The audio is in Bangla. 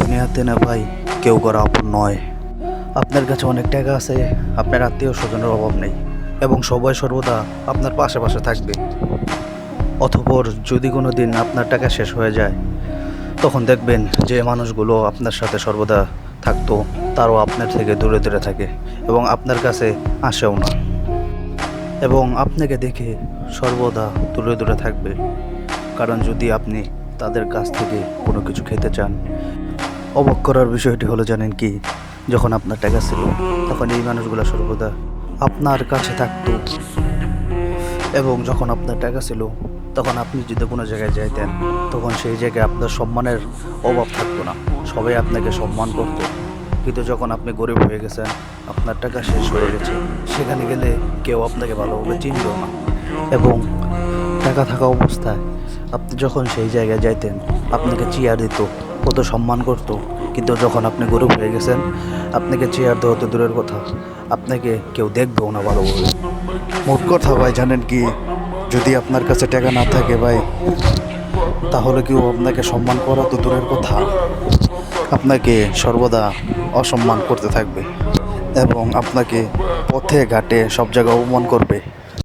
দুনিয়াতে না ভাই, কেউ করা আপন নয়। আপনার কাছে অনেক টাকা আছে, আপনার আত্মীয় স্বজনের অভাব নেই, এবং সবাই সর্বদা আপনার পাশে পাশে থাকবে। অতপর যদি কোনো দিন আপনার টাকা শেষ হয়ে যায়, তখন দেখবেন যে মানুষগুলো আপনার সাথে সর্বদা থাকতো, তারও আপনার থেকে দূরে দূরে থাকে, এবং আপনার কাছে আসেও না। এবং আপনাকে দেখে সর্বদা দূরে দূরে থাকবে। কারণ যদি আপনি তাদের কাছ থেকে কোনো কিছু খেতে চান অবাক করার বিষয়টি হলো, জানেন কি? যখন আপনার টাকা ছিল, তখন এই মানুষগুলো সর্বদা আপনার কাছে থাকতো। এবং যখন আপনার টাকা ছিল, তখন আপনি যদি কোনো জায়গায় যাইতেন, তখন সেই জায়গায় আপনার সম্মানের অভাব থাকতো না। সবাই আপনাকে সম্মান করতো। কিন্তু যখন আপনি গরিব হয়ে গেছেন, আপনার টাকা শেষ হয়ে গেছে, সেখানে গেলে কেউ আপনাকে ভালোভাবে চিনল না। এবং টাকা থাকা অবস্থায় আপনি যখন সেই জায়গায় যাইতেন, আপনাকে চেয়ার দিত। কত সম্মান করত। কিন্তু যখন আপনি গরিব হয়ে গেছেন, আপনাকে চেয়ার দেওয়া তো দূরের কথা। আপনাকে কেউ দেখবেও না ভালোভাবে। মোট কথা ভাই, জানেন কি? যদি আপনার কাছে টাকা না থাকে ভাই, তাহলে কেউ আপনাকে সম্মান করা তো দূরের কথা। আপনাকে সর্বদা অসম্মান করতে থাকবে এবং আপনাকে পথে ঘাটে সব জায়গায় অপমান করবে।